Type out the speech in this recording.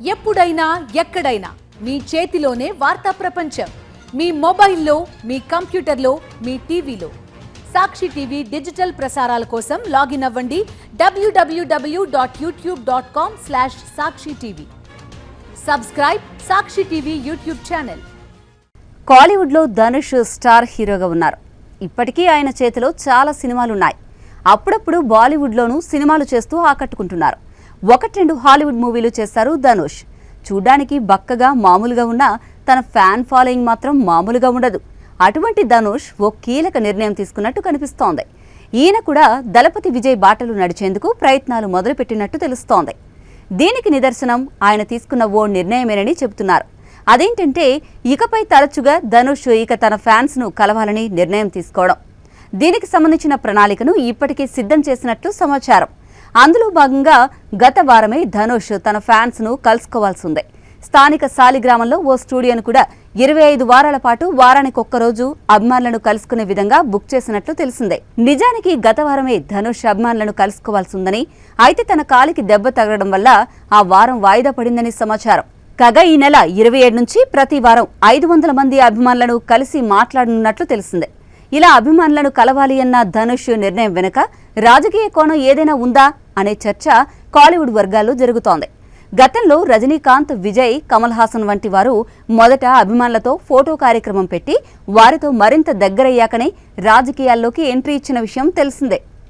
ఎప్పుడైనా ఎక్కడైనా మీ చేతిలోనే వార్తా ప్రపంచం. మీ మొబైల్లో మీ కంప్యూటర్లో మీ టీవీలో. సాక్షి టీవీ డిజిటల్ ప్రసారాల కోసం లాగిన్ అవ్వండి. WWW dot YouTube dot com slash Sakshi TV. Subscribe Sakshi TV YouTube channel. కాలీవుడ్లో Dhanush star హీరోగా ఉన్నారు. ఇప్పటికీ ఆయన చేతిలో చాలా సినిమాలున్నాయి. అప్పుడప్పుడు బాలీవుడ్లోనూ సినిమాలు చేస్తూ ఆకట్టుకుంటున్నారు. ఒకటి రెండు హాలీవుడ్ మూవీలు చేశారు ధనుష్. చూడ్డానికి బక్కగా మామూలుగా ఉన్న తన ఫ్యాన్ ఫాలోయింగ్ మాత్రం మామూలుగా ఉండదు. అటువంటి ధనుష్ ఓ కీలక నిర్ణయం తీసుకున్నట్టు కనిపిస్తోంది. ఈయన కూడా దళపతి విజయ్ బాటలు నడిచేందుకు ప్రయత్నాలు మొదలుపెట్టినట్టు తెలుస్తోంది. దీనికి నిదర్శనం ఆయన తీసుకున్న ఓ నిర్ణయమేనని చెబుతున్నారు. అదేంటంటే ఇకపై తరచుగా ధనుష్ ఇక తన ఫ్యాన్స్ను కలవాలని నిర్ణయం తీసుకోవడం. దీనికి సంబంధించిన ప్రణాళికను ఇప్పటికే సిద్ధం చేసినట్లు సమాచారం. అందులో భాగంగా గత వారమే ధనుష్ తన ఫ్యాన్స్ను కలుసుకోవాల్సి ఉంది స్థానిక సాలిగ్రామంలో ఓ స్టూడియోను కూడా ఇరవై ఐదు వారాల పాటు వారానికి ఒక్కరోజు అభిమానులను కలుసుకునే విధంగా బుక్ చేసినట్లు తెలిసిందే. నిజానికి గత వారమే ధనుష్ అభిమానులను కలుసుకోవాల్సి ఉందని అయితే తన కాలికి దెబ్బ తగలడం వల్ల ఆ వారం వాయిదా పడిందని సమాచారం. కాగా ఈ నెల ఇరవై ఏడు నుంచి ప్రతి వారం ఐదు వందల మంది అభిమానులను కలిసి మాట్లాడనున్నట్లు తెలిసిందే. ఇలా అభిమానులను కలవాలి అన్న ధనుష్ నిర్ణయం వెనుక రాజకీయ కోణం ఏదైనా ఉందా? అనే చర్చ కాలీవుడ్ వర్గాల్లో జరుగుతోంది. గతంలో రజనీకాంత్ విజయ్ కమల్ హాసన్ వంటి వారు మొదట అభిమానులతో ఫోటో కార్యక్రమం పెట్టి వారితో మరింత దగ్గరయ్యాకనే రాజకీయాల్లోకి ఎంట్రీ ఇచ్చిన విషయం తెలిసిందే.